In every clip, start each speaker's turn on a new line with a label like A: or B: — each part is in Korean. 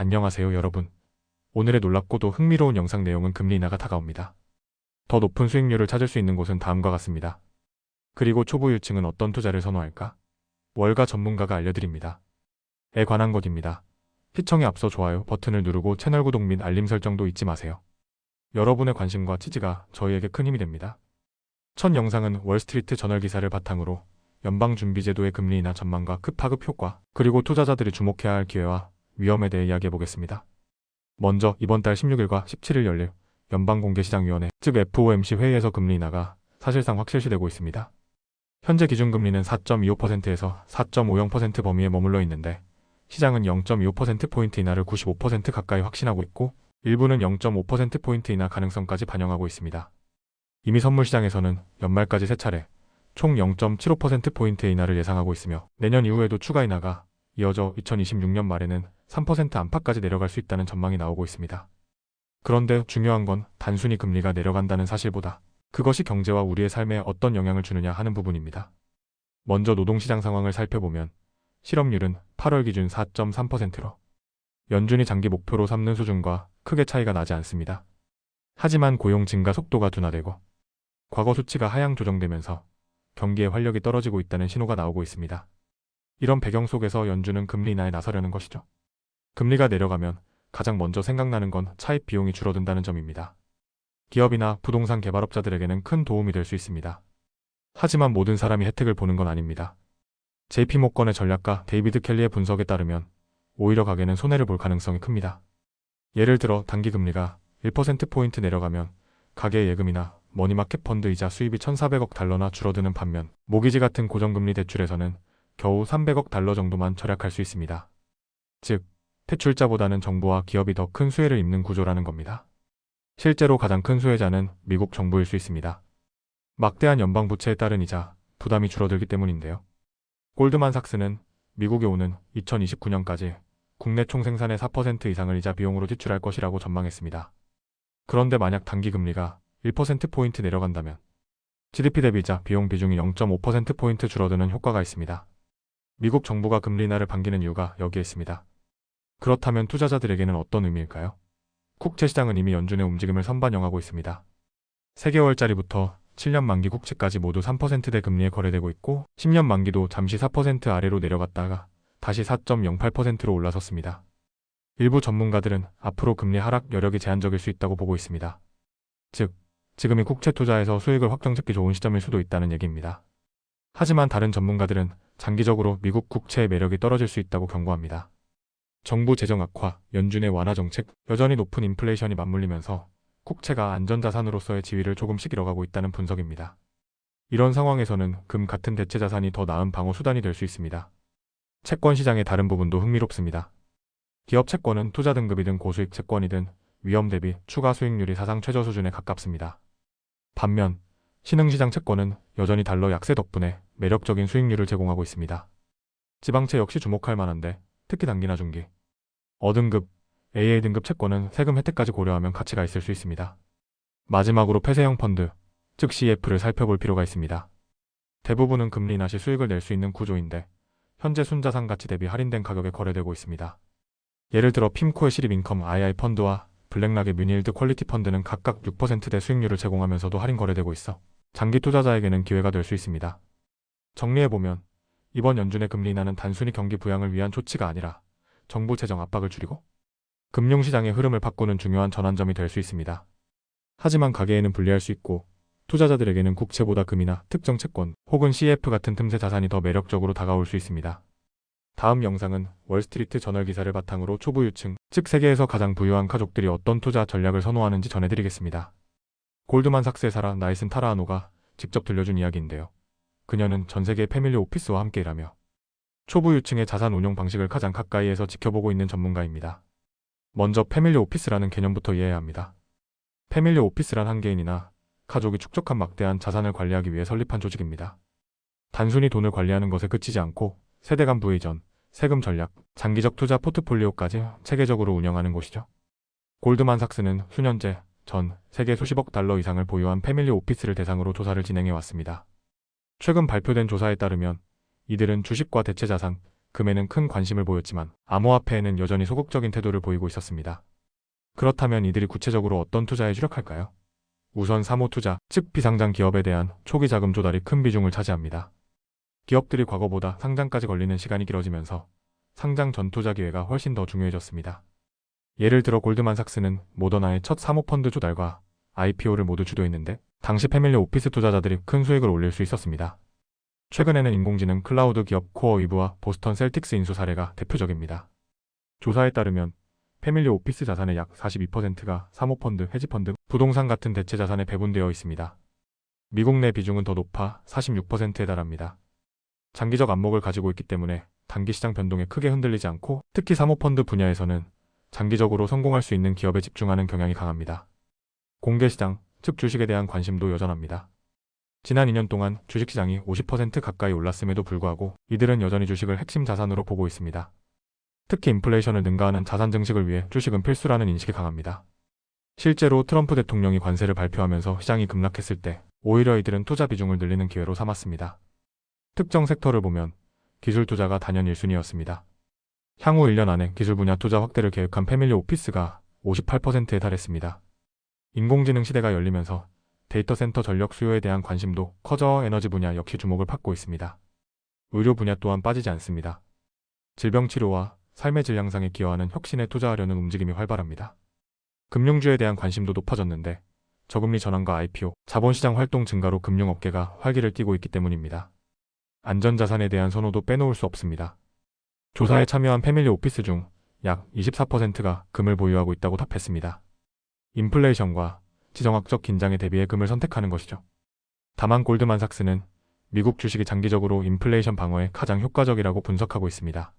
A: 안녕하세요 여러분. 오늘의 놀랍고도 흥미로운 영상 내용은 금리 인하가 다가옵니다. 더 높은 수익률을 찾을 수 있는 곳은 다음과 같습니다. 그리고 초보 유층은 어떤 투자를 선호할까? 월가 전문가가 알려드립니다. 에 관한 것입니다. 시청에 앞서 좋아요 버튼을 누르고 채널 구독 및 알림 설정도 잊지 마세요. 여러분의 관심과 지지가 저희에게 큰 힘이 됩니다. 첫 영상은 월스트리트 저널 기사를 바탕으로 연방준비제도의 금리 인하 전망과 급하급 효과, 그리고 투자자들이 주목해야 할 기회와 위험에 대해 이야기해 보겠습니다. 먼저 이번 달 16일과 17일 열릴 연방공개시장위원회, 즉 FOMC 회의에서 금리 인하가 사실상 확실시되고 있습니다. 현재 기준금리는 4.25%에서 4.50% 범위에 머물러 있는데 시장은 0.25%포인트 인하를 95% 가까이 확신하고 있고 일부는 0.5%포인트 인하 가능성까지 반영하고 있습니다. 이미 선물시장에서는 연말까지 세 차례 총 0.75%포인트 인하를 예상하고 있으며 내년 이후에도 추가 인하가 이어져 2026년 말에는 3% 안팎까지 내려갈 수 있다는 전망이 나오고 있습니다. 그런데 중요한 건 단순히 금리가 내려간다는 사실보다 그것이 경제와 우리의 삶에 어떤 영향을 주느냐 하는 부분입니다. 먼저 노동시장 상황을 살펴보면 실업률은 8월 기준 4.3%로 연준이 장기 목표로 삼는 수준과 크게 차이가 나지 않습니다. 하지만 고용 증가 속도가 둔화되고 과거 수치가 하향 조정되면서 경기의 활력이 떨어지고 있다는 신호가 나오고 있습니다. 이런 배경 속에서 연준은 금리 인하에 나서려는 것이죠. 금리가 내려가면 가장 먼저 생각나는 건 차입 비용이 줄어든다는 점입니다. 기업이나 부동산 개발업자들에게는 큰 도움이 될 수 있습니다. 하지만 모든 사람이 혜택을 보는 건 아닙니다. JP모건의 전략가 데이비드 켈리의 분석에 따르면 오히려 가게는 손해를 볼 가능성이 큽니다. 예를 들어 단기 금리가 1%포인트 내려가면 가계 예금이나 머니마켓 펀드 이자 수입이 1,400억 달러나 줄어드는 반면 모기지 같은 고정금리 대출에서는 겨우 300억 달러 정도만 절약할 수 있습니다. 즉, 대출자보다는 정부와 기업이 더 큰 수혜를 입는 구조라는 겁니다. 실제로 가장 큰 수혜자는 미국 정부일 수 있습니다. 막대한 연방 부채에 따른 이자, 부담이 줄어들기 때문인데요. 골드만삭스는 미국에 오는 2029년까지 국내 총생산의 4% 이상을 이자 비용으로 지출할 것이라고 전망했습니다. 그런데 만약 단기 금리가 1%포인트 내려간다면 GDP 대비 이자 비용 비중이 0.5%포인트 줄어드는 효과가 있습니다. 미국 정부가 금리 인하를 반기는 이유가 여기에 있습니다. 그렇다면 투자자들에게는 어떤 의미일까요? 국채 시장은 이미 연준의 움직임을 선반영하고 있습니다. 3개월짜리부터 7년 만기 국채까지 모두 3%대 금리에 거래되고 있고 10년 만기도 잠시 4% 아래로 내려갔다가 다시 4.08%로 올라섰습니다. 일부 전문가들은 앞으로 금리 하락 여력이 제한적일 수 있다고 보고 있습니다. 즉, 지금이 국채 투자에서 수익을 확정 짓기 좋은 시점일 수도 있다는 얘기입니다. 하지만 다른 전문가들은 장기적으로 미국 국채의 매력이 떨어질 수 있다고 경고합니다. 정부 재정 악화, 연준의 완화 정책, 여전히 높은 인플레이션이 맞물리면서 국채가 안전자산으로서의 지위를 조금씩 잃어가고 있다는 분석입니다. 이런 상황에서는 금 같은 대체 자산이 더 나은 방어 수단이 될 수 있습니다. 채권 시장의 다른 부분도 흥미롭습니다. 기업 채권은 투자 등급이든 고수익 채권이든 위험 대비 추가 수익률이 사상 최저 수준에 가깝습니다. 반면 신흥시장 채권은 여전히 달러 약세 덕분에 매력적인 수익률을 제공하고 있습니다. 지방채 역시 주목할 만한데 특히 단기나 중기. 어등급, AA 등급 채권은 세금 혜택까지 고려하면 가치가 있을 수 있습니다. 마지막으로 폐쇄형 펀드, 즉 CF를 살펴볼 필요가 있습니다. 대부분은 금리 인하 시 수익을 낼 수 있는 구조인데 현재 순자산 가치 대비 할인된 가격에 거래되고 있습니다. 예를 들어 핌코의 실입 인컴 II 펀드와 블랙락의 뮤닐드 퀄리티 펀드는 각각 6%대 수익률을 제공하면서도 할인 거래되고 있어 장기 투자자에게는 기회가 될 수 있습니다. 정리해보면 이번 연준의 금리 인하는 단순히 경기 부양을 위한 조치가 아니라 정부 재정 압박을 줄이고 금융시장의 흐름을 바꾸는 중요한 전환점이 될 수 있습니다. 하지만 가계에는 불리할 수 있고 투자자들에게는 국채보다 금이나 특정 채권 혹은 CF 같은 틈새 자산이 더 매력적으로 다가올 수 있습니다. 다음 영상은 월스트리트 저널 기사를 바탕으로 초보 유층, 즉 세계에서 가장 부유한 가족들이 어떤 투자 전략을 선호하는지 전해드리겠습니다. 골드만삭스의 사라 나이슨 타라하노가 직접 들려준 이야기인데요. 그녀는 전 세계 패밀리 오피스와 함께 일하며 초보 유층의 자산 운용 방식을 가장 가까이에서 지켜보고 있는 전문가입니다. 먼저 패밀리 오피스라는 개념부터 이해해야 합니다. 패밀리 오피스란 한 개인이나 가족이 축적한 막대한 자산을 관리하기 위해 설립한 조직입니다. 단순히 돈을 관리하는 것에 그치지 않고 세대 간 부의전, 세금 전략, 장기적 투자 포트폴리오까지 체계적으로 운영하는 곳이죠. 골드만삭스는 수년째 전 세계 수십억 달러 이상을 보유한 패밀리 오피스를 대상으로 조사를 진행해 왔습니다. 최근 발표된 조사에 따르면 이들은 주식과 대체 자산, 금에는 큰 관심을 보였지만 암호화폐에는 여전히 소극적인 태도를 보이고 있었습니다. 그렇다면 이들이 구체적으로 어떤 투자에 주력할까요? 우선 사모 투자, 즉 비상장 기업에 대한 초기 자금 조달이 큰 비중을 차지합니다. 기업들이 과거보다 상장까지 걸리는 시간이 길어지면서 상장 전 투자 기회가 훨씬 더 중요해졌습니다. 예를 들어 골드만삭스는 모더나의 첫 사모펀드 조달과 IPO를 모두 주도했는데 당시 패밀리 오피스 투자자들이 큰 수익을 올릴 수 있었습니다. 최근에는 인공지능 클라우드 기업 코어위브와 보스턴 셀틱스 인수 사례가 대표적입니다. 조사에 따르면 패밀리 오피스 자산의 약 42%가 사모펀드, 헤지펀드, 부동산 같은 대체 자산에 배분되어 있습니다. 미국 내 비중은 더 높아 46%에 달합니다. 장기적 안목을 가지고 있기 때문에 단기 시장 변동에 크게 흔들리지 않고 특히 사모펀드 분야에서는 장기적으로 성공할 수 있는 기업에 집중하는 경향이 강합니다. 공개시장, 즉 주식에 대한 관심도 여전합니다. 지난 2년 동안 주식시장이 50% 가까이 올랐음에도 불구하고 이들은 여전히 주식을 핵심 자산으로 보고 있습니다. 특히 인플레이션을 능가하는 자산 증식을 위해 주식은 필수라는 인식이 강합니다. 실제로 트럼프 대통령이 관세를 발표하면서 시장이 급락했을 때 오히려 이들은 투자 비중을 늘리는 기회로 삼았습니다. 특정 섹터를 보면 기술 투자가 단연 1순위였습니다. 향후 1년 안에 기술 분야 투자 확대를 계획한 패밀리 오피스가 58%에 달했습니다. 인공지능 시대가 열리면서 데이터 센터 전력 수요에 대한 관심도 커져 에너지 분야 역시 주목을 받고 있습니다. 의료 분야 또한 빠지지 않습니다. 질병 치료와 삶의 질 향상에 기여하는 혁신에 투자하려는 움직임이 활발합니다. 금융주에 대한 관심도 높아졌는데 저금리 전환과 IPO, 자본시장 활동 증가로 금융업계가 활기를 띠고 있기 때문입니다. 안전자산에 대한 선호도 빼놓을 수 없습니다. 조사에 참여한 패밀리 오피스 중 약 24%가 금을 보유하고 있다고 답했습니다. 인플레이션과 지정학적 긴장에 대비해 금을 선택하는 것이죠. 다만 골드만삭스는 미국 주식이 장기적으로 인플레이션 방어에 가장 효과적이라고 분석하고 있습니다.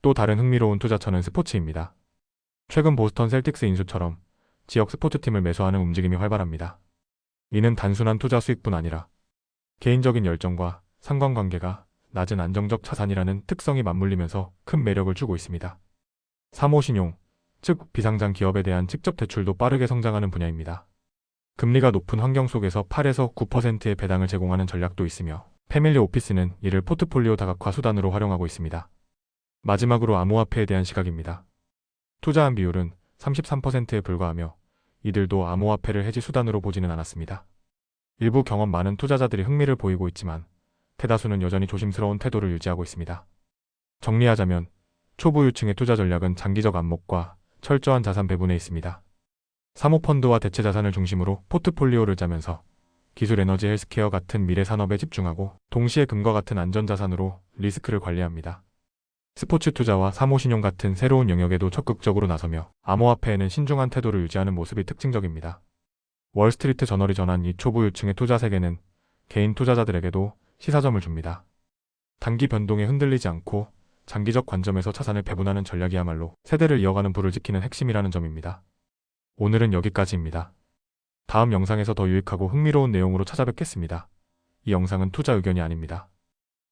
A: 또 다른 흥미로운 투자처는 스포츠입니다. 최근 보스턴 셀틱스 인수처럼 지역 스포츠팀을 매수하는 움직임이 활발합니다. 이는 단순한 투자 수익뿐 아니라 개인적인 열정과 상관관계가 낮은 안정적 자산이라는 특성이 맞물리면서 큰 매력을 주고 있습니다. 사모신용, 즉 비상장 기업에 대한 직접 대출도 빠르게 성장하는 분야입니다. 금리가 높은 환경 속에서 8에서 9%의 배당을 제공하는 전략도 있으며 패밀리 오피스는 이를 포트폴리오 다각화 수단으로 활용하고 있습니다. 마지막으로 암호화폐에 대한 시각입니다. 투자한 비율은 33%에 불과하며 이들도 암호화폐를 해지 수단으로 보지는 않았습니다. 일부 경험 많은 투자자들이 흥미를 보이고 있지만 대다수는 여전히 조심스러운 태도를 유지하고 있습니다. 정리하자면 초보 유층의 투자 전략은 장기적 안목과 철저한 자산 배분에 있습니다. 사모펀드와 대체 자산을 중심으로 포트폴리오를 짜면서 기술 에너지 헬스케어 같은 미래 산업에 집중하고 동시에 금과 같은 안전자산으로 리스크를 관리합니다. 스포츠 투자와 사모신용 같은 새로운 영역에도 적극적으로 나서며 암호화폐에는 신중한 태도를 유지하는 모습이 특징적입니다. 월스트리트 저널이 전한 이 초보 유층의 투자 세계는 개인 투자자들에게도 시사점을 줍니다. 단기 변동에 흔들리지 않고 장기적 관점에서 자산을 배분하는 전략이야말로 세대를 이어가는 부를 지키는 핵심이라는 점입니다. 오늘은 여기까지입니다. 다음 영상에서 더 유익하고 흥미로운 내용으로 찾아뵙겠습니다. 이 영상은 투자 의견이 아닙니다.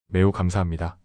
A: 매우 감사합니다.